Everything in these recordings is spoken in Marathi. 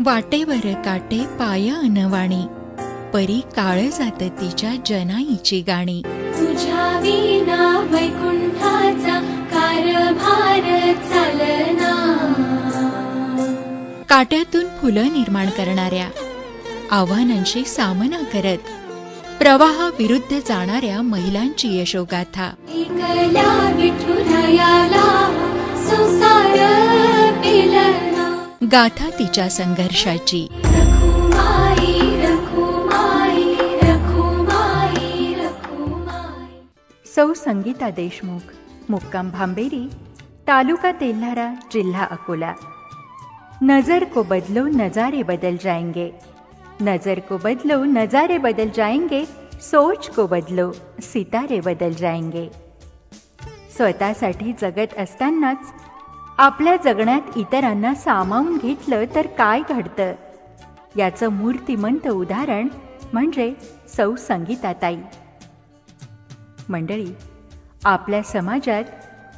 वाटेवर काटे पाया अनवाणी परी काळ जात तिच्या जनाईची गाणी. तुझ्या विना वैकुंठाचा कारभार चालना. काट्यातून फुलं निर्माण करणाऱ्या आव्हानांशी सामना करत प्रवाहाविरुद्ध जाणाऱ्या महिलांची यशोगाथा. संसार गाथा तिच्या संघर्षाची. सौ संगीता देशमुख मुक्काम भांबेरी तालुका तेल्हारा जिल्हा अकोला. नजर को बदलो नजारे बदल जाएंगे. नजर को बदलो नजारे बदल जाएंगे सोच को बदलो सितारे बदल जाएंगे. स्वतःसाठी जगत असतानाच आपल्या जगण्यात इतरांना सामावून घेतलं तर काय घडतं? याचं मूर्तिमंत उदाहरण म्हणजे सौ संगीताताई. मंडळी आपल्या समाजात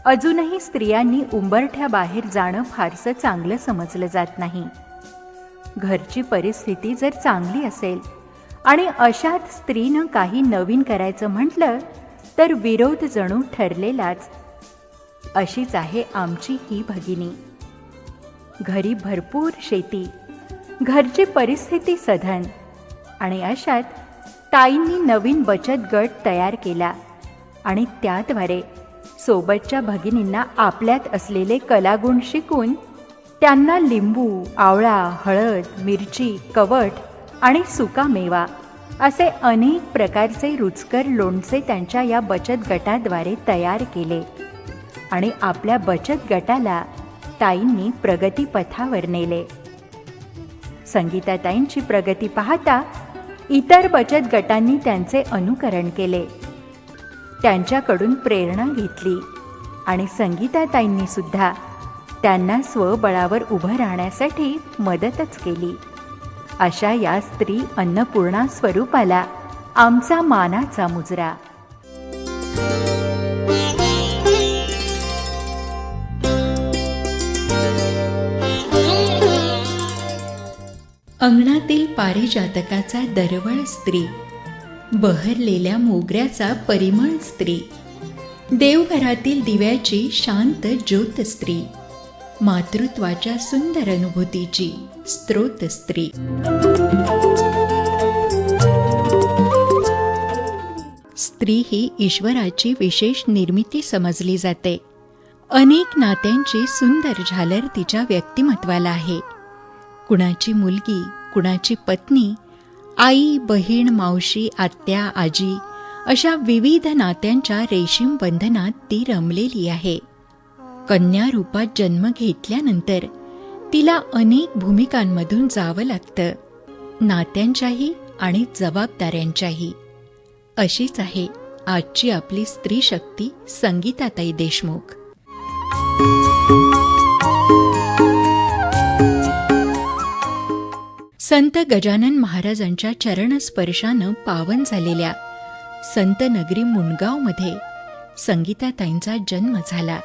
अजूनही स्त्रियांनी उंबरठ्याबाहेर जाणं फारसं चांगलं समजलं जात नाही. घरची परिस्थिती जर चांगली असेल आणि अशात स्त्रीनं काही नवीन करायचं म्हटलं तर विरोध जणू ठरलेलाच अशीच आहे आमची ही भगिनी. घरी भरपूर शेती घरची परिस्थिती सधन आणि अशात ताईंनी नवीन बचत गट तयार केला आणि त्याद्वारे सोबतच्या भगिनींना आपल्यात असलेले कलागुण शिकून त्यांना लिंबू आवळा हळद मिरची कवट आणि सुका मेवा असे अनेक प्रकारचे रुचकर लोणचे त्यांच्या या बचत गटाद्वारे तयार केले. आणि आपल्या बचत गटाला ताईंनी प्रगतीपथावर नेले. संगीताताईंची प्रगती पाहता इतर बचत गटांनी त्यांचे अनुकरण केले. त्यांच्याकडून प्रेरणा घेतली आणि संगीताताईंनी सुद्धा त्यांना स्वबळावर उभं राहण्यासाठी मदतच केली. अशा या स्त्री अन्नपूर्णा स्वरूपाला आमचा मानाचा मुजरा. अंगणातील पारिजातकाचा दरवळ स्त्री बहरलेल्या मोगऱ्याचा परिमळ स्त्री देवघरातील दिव्याची शांत ज्योत स्त्री मातृत्वाच्या सुंदर अनुभूतीची स्त्रोत स्त्री. स्त्री ही ईश्वराची विशेष निर्मिती समजली जाते. अनेक नात्यांची सुंदर झालर तिच्या व्यक्तिमत्वाला आहे. कुणाची मुलगी कुणाची पत्नी आई बहीण मावशी आत्या आजी अशा विविध नात्यांच्या रेशीम बंधनात ती रमलेली आहे. कन्या रूपात जन्म घेतल्यानंतर तिला अनेक भूमिकांमधून जावं लागतं. नात्यांच्याही आणि जबाबदाऱ्यांच्याही. अशीच आहे आजची आपली स्त्री शक्ती संगीताताई देशमुख. संत गजानन महाराजांच्या चरणस्पर्शानं पावन झालेल्या संत नगरी मुंडगावमध्ये संगीताताईंचा जन्म झाला.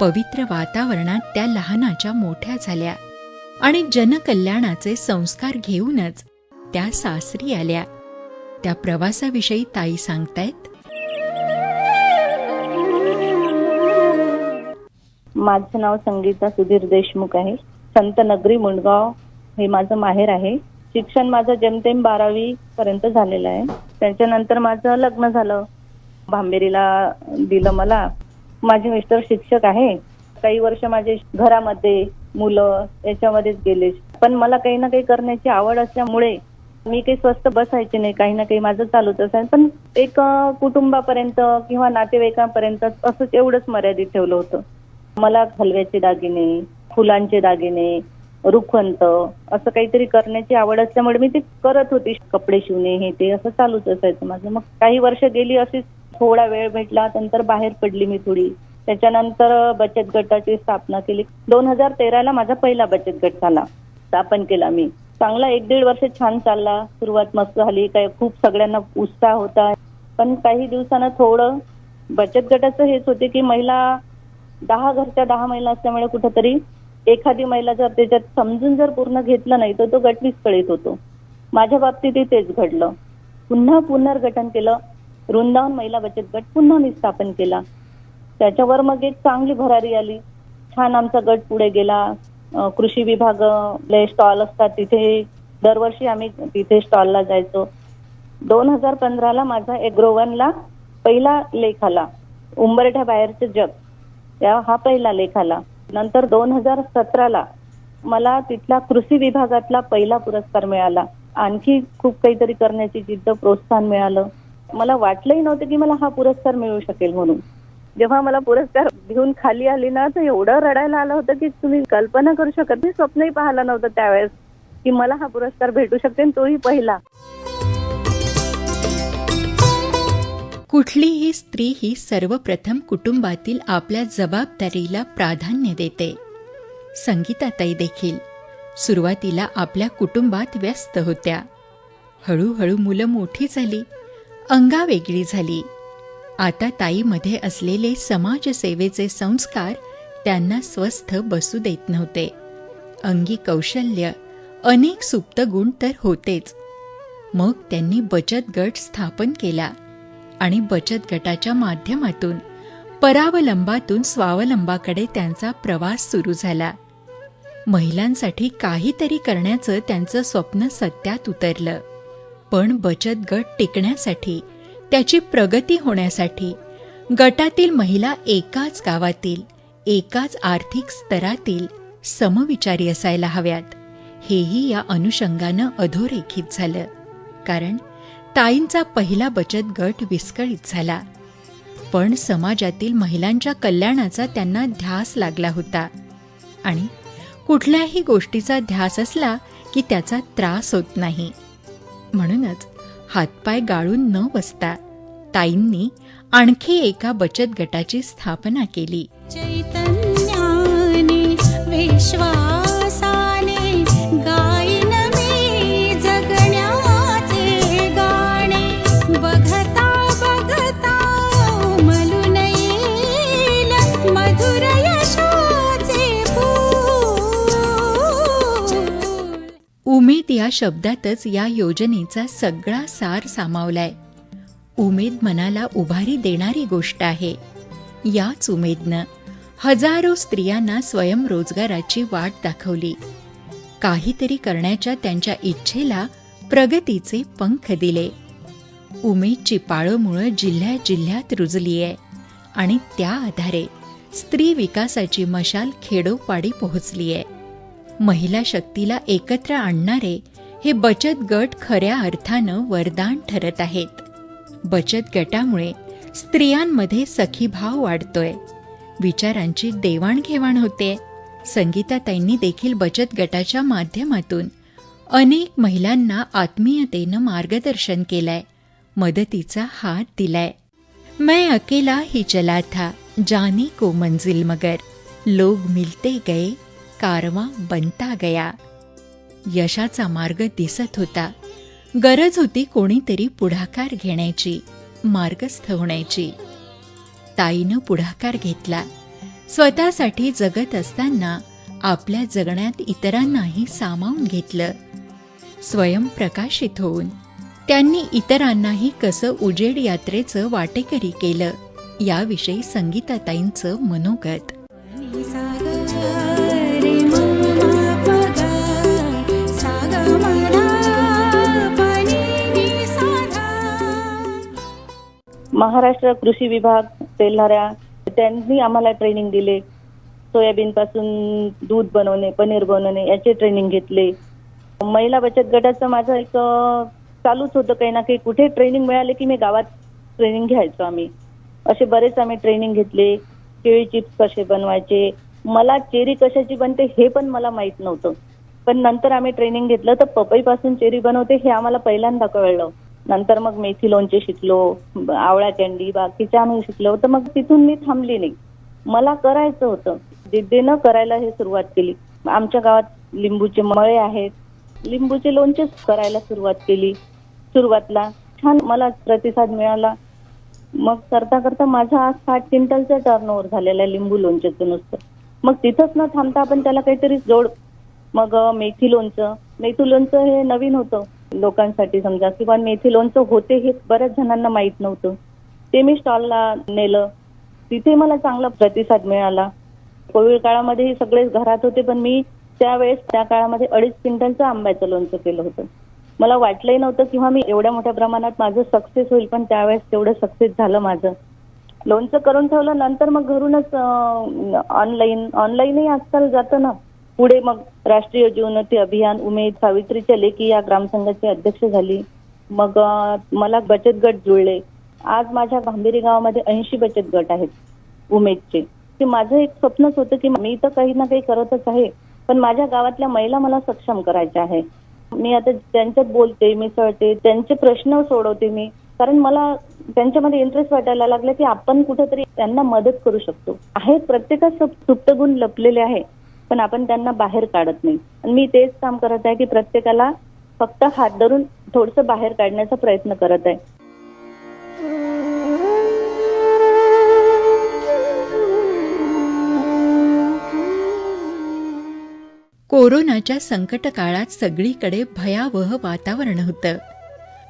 पवित्र वातावरणात त्या लहानाच्या मोठ्या झाल्या आणि जनकल्याणाचे संस्कार घेऊनच त्या सासरी आल्या. त्या प्रवासाविषयी ताई सांगतायत. माझं नाव संगीता सुधीर देशमुख आहे. संत नगरी मुंडगाव हे माझं माहेर आहे. शिक्षण माझं जेमतेम बारावी पर्यंत झालेलं आहे. त्याच्यानंतर माझं लग्न झालं. भांबेरीला दिलं मला. माझे मिस्टर शिक्षक आहे. काही वर्ष माझे घरामध्ये मुलं याच्यामध्येच गेले. पण मला काही ना काही करण्याची आवड असल्यामुळे मी काही स्वस्त बसायचे नाही. काही ना काही माझं चालूच असायचं. पण एक कुटुंबापर्यंत किंवा नातेवाईकांपर्यंत असंच एवढंच मर्यादित ठेवलं होतं. मला हलव्याचे दागिने फुलांचे दागिने रुखवंत असं काहीतरी करण्याची आवड असल्यामुळे मी ते करत होती. कपडे शिवणे हे ते असं चालूच असायचं माझं. मग काही वर्ष गेली अशीच थोडा वेळ भेटला नंतर बाहेर पडली मी थोडी. त्याच्यानंतर बचत गटाची स्थापना केली. दोन हजार तेराला माझा पहिला बचत गट झाला. स्थापन केला मी. चांगला एक दीड वर्ष छान चालला. सुरुवात मस्त झाली. काय खूप सगळ्यांना उत्साह होता. पण काही दिवसानं थोडं बचत गटाचं हेच होते की महिला दहा घरच्या दहा महिला असल्यामुळे कुठंतरी एखादी महिला जर त्याच्यात समजून जर पूर्ण घेतलं नाही तर तो गट विस्कळीत होतो. माझ्या बाबतीतही तेच घडलं. पुन्हा पुनर्गठन केलं. वृंदावन महिला बचत गट पुन्हा मी स्थापन केला. त्याच्यावर मग एक चांगली भरारी आली. छान आमचा गट पुढे गेला. कृषी विभाग स्टॉल असतात. तिथे दरवर्षी आम्ही तिथे स्टॉलला जायचो. दोन हजार पंधराला माझा एग्रोवनला पहिला लेख आला. उंबरठ्या बाहेरचं जग. त्या हा पहिला लेख आला. नंतर दोन हजार सतराला मला तिथला कृषी विभागातला पहिला पुरस्कार मिळाला. आणखी खूप काहीतरी करण्याची जिद्द प्रोत्साहन मिळालं. मला वाटलंही नव्हतं की मला हा पुरस्कार मिळू शकेल म्हणून. जेव्हा मला पुरस्कार घेऊन खाली आली ना तर एवढं रडायला आलं होतं की तुम्ही कल्पना करू शकत नाही स्वप्नही पाहिलं नव्हतं त्यावेळेस की मला हा पुरस्कार भेटू शकते तोही पहिला. कुठलीही स्त्री ही सर्वप्रथम कुटुंबातील आपल्या जबाबदारीला प्राधान्य देते. संगीताताई देखील सुरुवातीला आपल्या कुटुंबात व्यस्त होत्या. हळूहळू मुलं मोठी झाली अंगावेगळी झाली. आता ताईमध्ये असलेले समाजसेवेचे संस्कार त्यांना स्वस्थ बसू देत नव्हते. अंगी कौशल्य अनेक सुप्त गुण तर होतेच. मग त्यांनी बचत गट स्थापन केला. आणि बचत गटाच्या माध्यमातून परावलंबातून स्वावलंबाकडे त्यांचा प्रवास सुरू झाला. महिलांसाठी काहीतरी करण्याचं त्यांचं स्वप्न सत्यात उतरलं. पण बचत गट टिकण्यासाठी त्याची प्रगती होण्यासाठी गटातील महिला एकाच गावातील एकाच आर्थिक स्तरातील समविचारी असायला हव्यात. हेही या अनुषंगानं अधोरेखित झालं. कारण ताईंचा पहिला बचत गट विस्कळीत झाला. पण समाजातील महिलांच्या कल्याणाचा त्यांना ध्यास लागला होता. आणि कुठल्याही गोष्टीचा ध्यास असला की त्याचा त्रास होत नाही. म्हणूनच हातपाय गाळून न बसता ताईंनी आणखी एका बचत गटाची स्थापना केली. चैतन्याने विश्वासाने या शब्दातच या योजनेचा सगळा सार सामावलाय. उमेद मनाला उभारी देणारी गोष्ट आहे. याच उमेदनं हजारो स्त्रियांना स्वयंरोजगाराची वाट दाखवली. काहीतरी करण्याच्या त्यांच्या इच्छेला प्रगतीचे पंख दिले. उमेदची पाळंमुळं जिल्ह्या जिल्ह्यात रुजली आहे आणि त्या आधारे स्त्री विकासाची मशाल खेडोपाडी पोहोचली आहे महिला शक्तीला एकत्र आणणारे हे बचत गट खऱ्या अर्थानं वरदान ठरत आहेत. बचत गटामुळे स्त्रियांमध्ये सखीभाव वाढतोय. विचारांची देवाणघेवाण होते. संगीताताईंनी देखील बचत गटाच्या माध्यमातून अनेक महिलांना आत्मीयतेनं मार्गदर्शन केलंय. मदतीचा हात दिलाय. मैं अकेला ही चला था जाने को मंजिल मगर. लोग मिलते गए कारवा बनता गया. यशाचा मार्ग दिसत होता. गरज होती कोणीतरी पुढाकार घेण्याची मार्गस्थ होण्याची. ताईनं पुढाकार घेतला. स्वतःसाठी जगत असताना आपल्या जगण्यात इतरांनाही सामावून घेतलं. स्वयंप्रकाशित होऊन त्यांनी इतरांनाही कसं उजेड यात्रेचं वाटेकरी केलं याविषयी संगीताताईंचं मनोगत. महाराष्ट्र कृषी विभाग तेल्हाऱ्या त्यांनी आम्हाला ट्रेनिंग दिले. सोयाबीन पासून दूध बनवणे पनीर बनवणे याचे ट्रेनिंग घेतले. महिला बचत गटाचं माझं एक चालूच होतं काही ना काही. कुठे ट्रेनिंग मिळाले की मी गावात ट्रेनिंग घ्यायचो आम्ही. असे बरेच आम्ही ट्रेनिंग घेतले. केळी चिप्स कसे बनवायचे? मला चेरी कशाची बनते हे पण मला माहीत नव्हतं. पण नंतर आम्ही ट्रेनिंग घेतलं तर पपईपासून चेरी बनवते हे आम्हाला पहिल्यांदा कळलं. नंतर मग मेथी लोणचे शिकलो आवळा कॅन्डी बाकीच्या आम्ही शिकलो तर मग तिथून मी थांबली नाही. मला करायचं होतं. जिद्दीनं करायला हे सुरुवात केली. आमच्या गावात लिंबूचे मळे आहेत. लिंबूचे लोणचेच करायला सुरुवात केली. सुरुवातला छान मला प्रतिसाद मिळाला. मग करता करता माझा आज साठ क्विंटलचा टर्न ओव्हर झालेला आहे लिंबू लोणच्याचं नुसतं. मग तिथंच न थांबता आपण त्याला काहीतरी जोड. मग मेथी लोणचं. मेथी लोणचं हे नवीन होतं. लोकांसाठी समजा किंवा मेथी लोणचं होते हे बऱ्याच जणांना माहीत नव्हतं. ते मी स्टॉलला नेलं. तिथे मला चांगला प्रतिसाद मिळाला. कोविड काळामध्ये हे घरात होते पण मी त्यावेळेस त्या काळामध्ये अडीच क्विंटलचं आंब्याचं लोणचं केलं होतं. मला वाटलंही नव्हतं किंवा मी एवढ्या मोठ्या प्रमाणात माझं सक्सेस होईल पण त्यावेळेस तेवढं सक्सेस झालं माझं. लोणचं करून ठेवलं नंतर मग घरूनच ऑनलाईन ऑनलाईनही आजकाल जातं ना. पुढे मग राष्ट्रीय जीवनोन्नती अभियान उमेद सावित्रीच्या लेखी या ग्रामसंघाची अध्यक्ष झाली. मग मला बचत गट जुळले. आज माझ्या भांबेरी गावामध्ये ऐंशी बचत गट आहेत उमेदचे. की माझं एक स्वप्नच होतं की मी तर काही ना काही करतच आहे पण माझ्या गावातल्या महिला मला सक्षम करायच्या आहे. मी आता त्यांच्यात बोलते मिसळते त्यांचे प्रश्न सोडवते मी कारण मला त्यांच्यामध्ये इंटरेस्ट वाटायला लागला की आपण कुठेतरी त्यांना मदत करू शकतो. आहेत प्रत्येकात सुप्तगुण सुप्त गुण लपलेले आहे. पण आपण त्यांना बाहेर काढत नाही. आणि मी तेच काम करत आहे की प्रत्येकाला फक्त हात धरून थोडस बाहेर काढण्याचा प्रयत्न करत आहे. कोरोनाच्या संकट काळात सगळीकडे भयावह वातावरण होतं.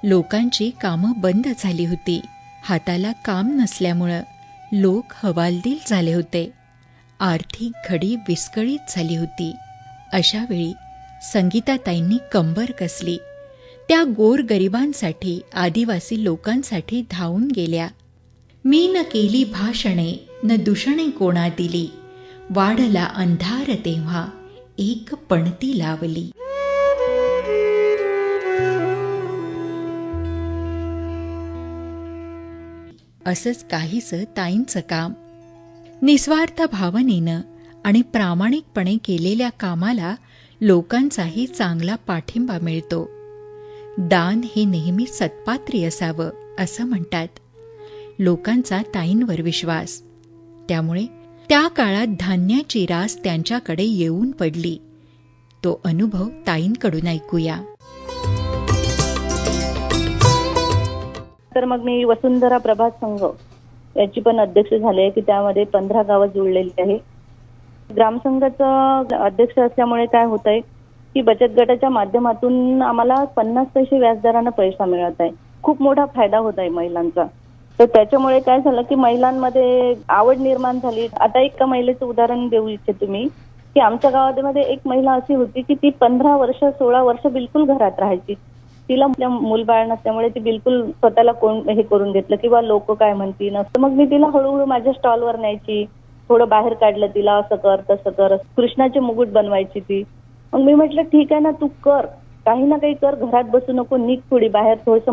लोकांची कामं बंद झाली होती. हाताला काम नसल्यामुळं लोक हवालदिल झाले होते. आर्थिक घडी विस्कळीत झाली होती. अशा वेळी संगीताताईंनी कंबर कसली. त्या गोर गरिबांसाठी आदिवासी लोकांसाठी धावून गेल्या. मी न केली भाषणे न दूषणे कोणा दिली. वाढला अंधार तेव्हा एक पणती लावली. असंच काहीसं ताईंचं काम. निस्वार्थ भावनेनं आणि प्रामाणिकपणे केलेल्या कामाला लोकांचाही चांगला पाठिंबा मिळतो. दान हे नेहमी सत्पात्री असावं असं म्हणतात. लोकांचा ताईंवर विश्वास. त्यामुळे त्या काळात धान्याची रास त्यांच्याकडे येऊन पडली. तो अनुभव ताईंकडून ऐकूया. तर मग मी वसुंधरा प्रभात संघ याची पण अध्यक्ष झाले की त्यामध्ये पंधरा गावं जुळलेली आहे. ग्रामसंघाचं अध्यक्ष असल्यामुळे काय होत आहे की बचत गटाच्या माध्यमातून आम्हाला पन्नास पैसे व्याजदरानं पैसा मिळत आहे. खूप मोठा फायदा होत आहे महिलांचा. तर त्याच्यामुळे काय झालं की महिलांमध्ये आवड निर्माण झाली. आता एका महिलेचं उदाहरण देऊ इच्छिते मी की आमच्या गावामध्ये एक महिला अशी होती की ती पंधरा वर्ष सोळा वर्ष बिलकुल घरात राहायची. तिला मूलबाळ नसल्यामुळे ती बिलकुल स्वतःला कोण हे करून घेतलं किंवा लोक काय म्हणतील असं. मग मी तिला हळूहळू माझ्या स्टॉलवर न्यायची. थोडं बाहेर काढलं तिला असं कर तसं कर. कृष्णाचे मुकुट बनवायची ती. मग मी म्हटलं ठीक आहे ना तू कर. काही ना काही कर. घरात बसू नको. निघ थोडी बाहेर. थोडस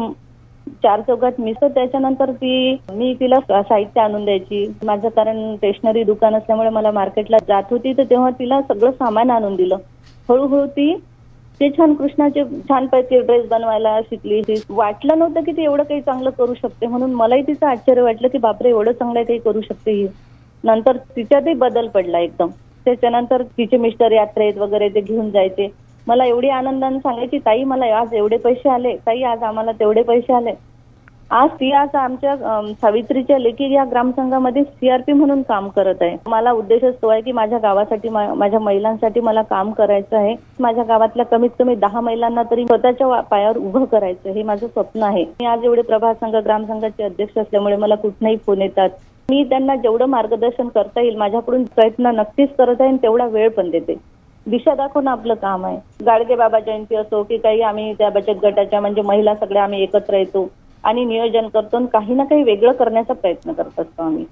चार चौघात मिसळ. त्याच्यानंतर ती मी तिला साहित्य आणून द्यायची. माझं कारण स्टेशनरी दुकान असल्यामुळे मला मार्केटला जात होती. तर तेव्हा तिला सगळं सामान आणून दिलं. हळूहळू ती ते छान कृष्णाचे छान पैकी ड्रेस बनवायला शिकली ती वाटलं नव्हतं की ती एवढं काही चांगलं करू शकते म्हणून मलाही तिचं आश्चर्य वाटलं की बापरे एवढं चांगलं काही करू शकते ही. नंतर तिच्यातही बदल पडला एकदम. त्याच्यानंतर तिचे मिस्टर यात्रेत वगैरे ते घेऊन जायचे मला एवढी आनंदाने सांगायची ताई मला आज एवढे पैसे आले ताई आज आम्हाला तेवढे पैसे आले. आज ती आज आमच्या सावित्रीच्या लेखी या ग्रामसंघामध्ये सीआरपी म्हणून काम करत आहे. मला उद्देशच तो आहे की माझ्या गावासाठी माझ्या महिलांसाठी मला काम करायचं आहे. माझ्या गावातल्या कमीत कमी दहा महिलांना तरी स्वतःच्या पायावर उभं करायचं हे माझं स्वप्न आहे. मी आज एवढे प्रभात संघ ग्रामसंघाचे अध्यक्ष असल्यामुळे मला कुठलाही फोन येतात. मी त्यांना जेवढं मार्गदर्शन करता येईल माझ्याकडून प्रयत्न नक्कीच करत आहे तेवढा वेळ पण देते. दिशा दाखवणं आपलं काम आहे. गाडगे बाबा जयंती असो की काही आम्ही त्या बचत गटाच्या म्हणजे महिला सगळ्या आम्ही एकत्र येतो. आणि नियोजन करतो आणि काही ना काही वेगळं करण्याचा प्रयत्न करत असतो आम्ही.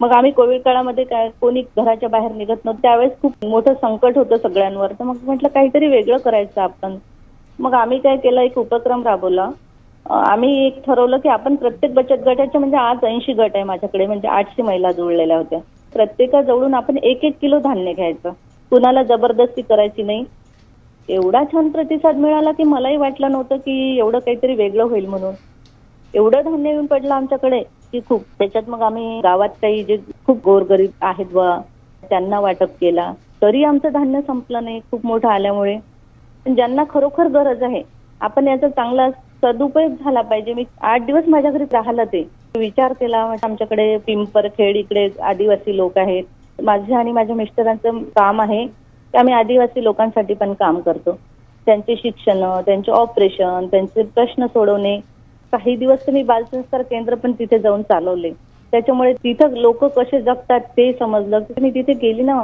मग आम्ही कोविड काळामध्ये काय कोणी घराच्या बाहेर निघत नव्हतं त्यावेळेस खूप मोठं संकट होतं सगळ्यांवर. तर मग म्हटलं काहीतरी वेगळं करायचं आपण. मग आम्ही काय केलं एक उपक्रम राबवला. आम्ही एक ठरवलं की आपण प्रत्येक बचत गटाचे म्हणजे आज ऐंशी गट आहे माझ्याकडे म्हणजे आठशे महिला जुळलेल्या होत्या. प्रत्येकाजवळून आपण एक एक किलो धान्य घ्यायचं. कुणाला जबरदस्ती करायची नाही. एवढा छान प्रतिसाद मिळाला की मलाही वाटलं नव्हतं की एवढं काहीतरी वेगळं होईल म्हणून. एवढं धान्य येऊन पडलं आमच्याकडे की खूप. त्याच्यात मग आम्ही गावात काही जे खूप गोरगरीब आहेत बा त्यांना वाटप केला. तरी आमचं धान्य संपलं नाही खूप मोठं आल्यामुळे. पण ज्यांना खरोखर गरज आहे आपण याचा चांगला सदुपयोग झाला पाहिजे. मी आठ दिवस माझ्या घरी राहिलं ते. विचार केला म्हणजे आमच्याकडे पिंपरखेड इकडे आदिवासी लोक आहेत. माझ्या आणि माझ्या मिस्टरांचं काम आहे की आम्ही आदिवासी लोकांसाठी पण काम करतो. त्यांचे शिक्षण त्यांचे ऑपरेशन त्यांचे प्रश्न सोडवणे काही दिवस मी बालसंस्कार केंद्र पण तिथे जाऊन चालवले. त्याच्यामुळे तिथं लोक कसे जगतात ते समजलं. की मी तिथे गेली ना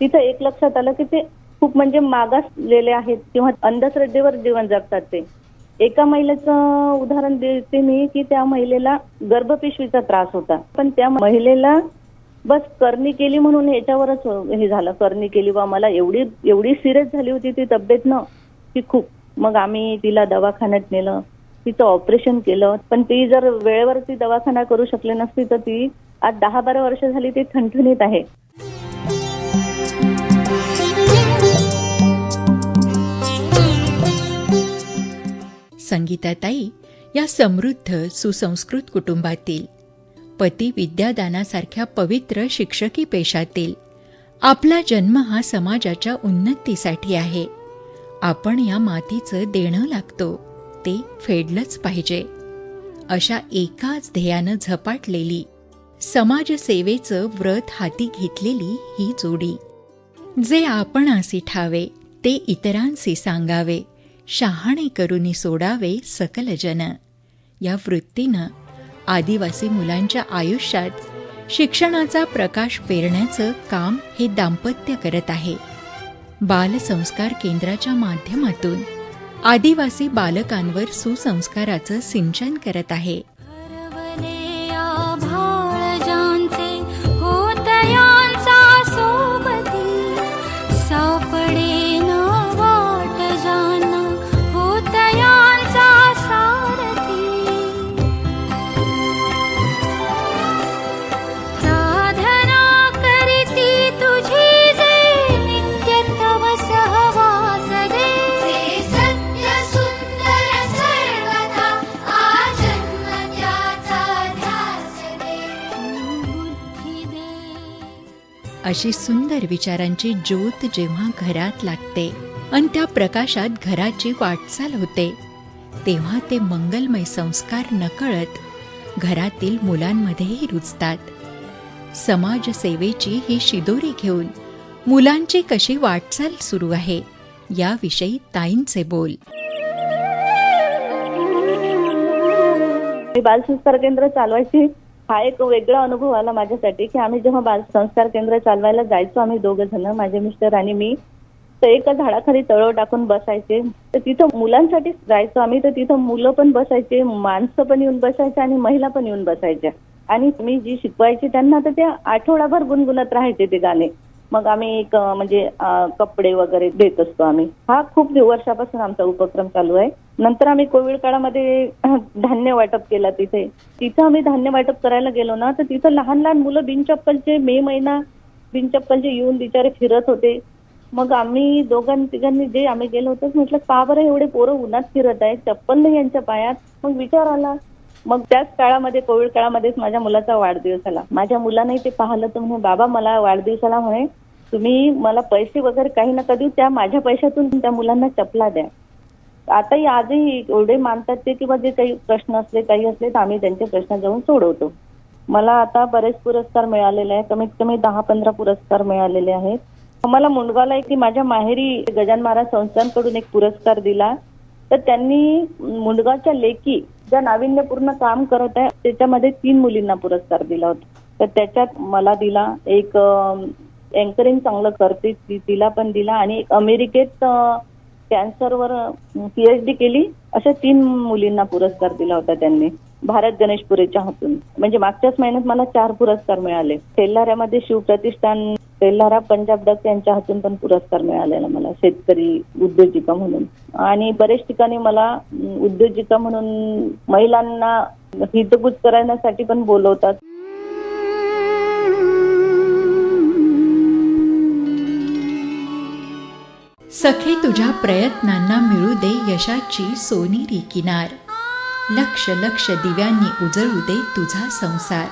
तिथं एक लक्षात आलं की ते खूप म्हणजे मागासलेले आहेत किंवा अंधश्रद्धेवर जीवन जगतात ते. एका महिलेचं उदाहरण देते मी की त्या महिलेला गर्भपिशवीचा त्रास होता. पण त्या महिलेला बस करणी केली म्हणून याच्यावरच हे झालं. करणी केली बा मला एवढी एवढी सिरियस झाली होती ती तब्येत न की खूप. मग आम्ही तिला दवाखान्यात नेलं. तिचं ऑपरेशन केलं. पण ती जर वेळेवर ती दवाखाना करू शकली नसती तर ती आज दहा बारा वर्ष झाली ती ठणठणीत आहे. संगीताताई या समृद्ध सुसंस्कृत कुटुंबातील पती विद्यादानासारख्या पवित्र शिक्षकी पेशातील आपला जन्म हा समाजाच्या उन्नतीसाठी आहे. आपण या मातीचं देणं लागतो. ते फेडलंच पाहिजे. अशा एकाच ध्येयानं झपाटलेली समाजसेवेचं व्रत हाती घेतलेली ही जोडी. जे आपणासी ठावे ते इतरांसी सांगावे शहाणे करुनी सोडावे सकलजन या वृत्तीनं आदिवासी मुलांच्या आयुष्यात शिक्षणाचा प्रकाश पेरण्याचं काम हे दाम्पत्य करत आहे. बालसंस्कार केंद्राच्या माध्यमातून आदिवासी बालकांवर सुसंस्काराचं सिंचन करत आहे. अशी सुंदर विचारांची ज्योत जेव्हा घरात लागते आणि त्या प्रकाशात घराची वाटचाल होते तेव्हा ते मंगलमय संस्कार नकळत घरातील मुलांमध्येही रुजतात. समाजसेवेची ही शिदोरी घेऊन मुलांची कशी वाटचाल सुरू आहे याविषयी ताईंचे बोल. बालसंस्कार केंद्र चालवायची. हा एक वेगळा अनुभव आला माझ्यासाठी की आम्ही जेव्हा बाल संस्कार केंद्र चालवायला जायचो आम्ही दोघं जण माझे मिस्टर आणि मी तर एका झाडाखाली तळव टाकून बसायचे. तर तिथं मुलांसाठी जायचो आम्ही तर तिथं मुलं पण बसायचे माणसं पण येऊन बसायचे आणि महिला पण येऊन बसायच्या. आणि मी जी शिकवायची त्यांना तर ते आठवडाभर गुणगुणत राहायचे ते गाणे. मग आम्ही एक म्हणजे कपडे वगैरे देत असतो आम्ही. हा खूप वर्षापासून आमचा उपक्रम चालू आहे. नंतर आम्ही कोविड काळामध्ये धान्य वाटप केला तिथे. तिथं आम्ही धान्य वाटप करायला गेलो ना तर तिथं लहान लहान मुलं बिनचप्पलचे मे महिना बिनचप्पलचे येऊन बिचारे फिरत होते. मग आम्ही दोघां तिघांनी जे आम्ही गेलो होतो म्हटलं का बरं एवढे पोरं उन्हात फिरत आहेत चप्पल नाही यांच्या पायात? मग विचार आला. मग त्याच काळामध्ये कोविड काळामध्येच माझ्या मुलाचा वाढदिवस आला. माझ्या मुलाने ते पाहिलं तर म्हणे बाबा मला वाढदिवसाला म्हणे तुम्ही मला पैसे वगैरे काही नका देऊ त्या माझ्या पैशातून त्या मुलांना चपला द्या. आताही आजही एवढे मानतात ते किंवा जे काही प्रश्न असले काही असले तर आम्ही त्यांचे प्रश्न जाऊन सोडवतो. मला आता बरेच पुरस्कार मिळालेले आहेत कमीत कमी दहा पंधरा पुरस्कार मिळालेले आहेत. मला मुंडगावला एक माझ्या माहेरी गजान महाराज संस्थांकडून एक पुरस्कार दिला. तर त्यांनी मुंडगावच्या लेकी ज्या नाविन्यपूर्ण काम करत आहे त्याच्यामध्ये तीन मुलींना पुरस्कार दिला होता. तर त्याच्यात मला दिला एक अँकरिंग चांगलं करते. ती- तिला पण दिला. आणि अमेरिकेत कॅन्सरवर पीएचडी केली. अशा तीन मुलींना पुरस्कार दिला होता त्यांनी. भारत गणेशपुरेच्या हातून. म्हणजे मागच्याच महिन्यात मला चार पुरस्कार मिळाले. तेल्हाऱ्यामध्ये शिवप्रतिष्ठान तेल्हारा पंजाब डक यांच्या हातून पण पुरस्कार मिळालेला मला शेतकरी उद्योजिका म्हणून. आणि बरेच ठिकाणी मला उद्योजिका म्हणून महिलांना हितगुज करण्यासाठी पण बोलवतात. सखे तुझ्या प्रयत्नांना मिळू दे यशाची सोनेरी किनार लक्ष लक्ष दिव्यांनी उजळू दे तुझा संसार.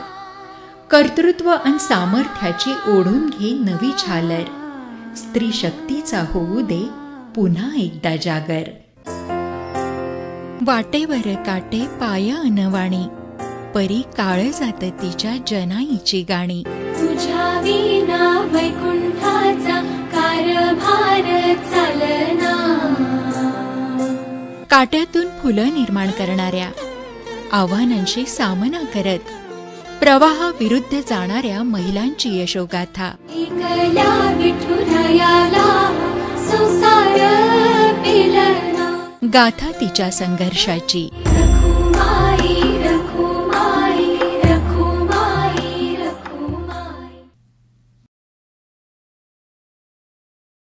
कर्तृत्व आणि सामर्थ्याची ओढून घे नवी झालर. स्त्री शक्तीचा होऊ दे पुन्हा एकदा जागर. वाटेवर काटे पाया अनवाणी परी काळ जात तिच्या जनाईची गाणी. तुझ्या विना वैकुंठाचा काट्यातून फुलं निर्माण करणाऱ्या आव्हानांशी सामना करत प्रवाहाविरुद्ध जाणाऱ्या महिलांची यशोगाथा. गाथा तिच्या संघर्षाची.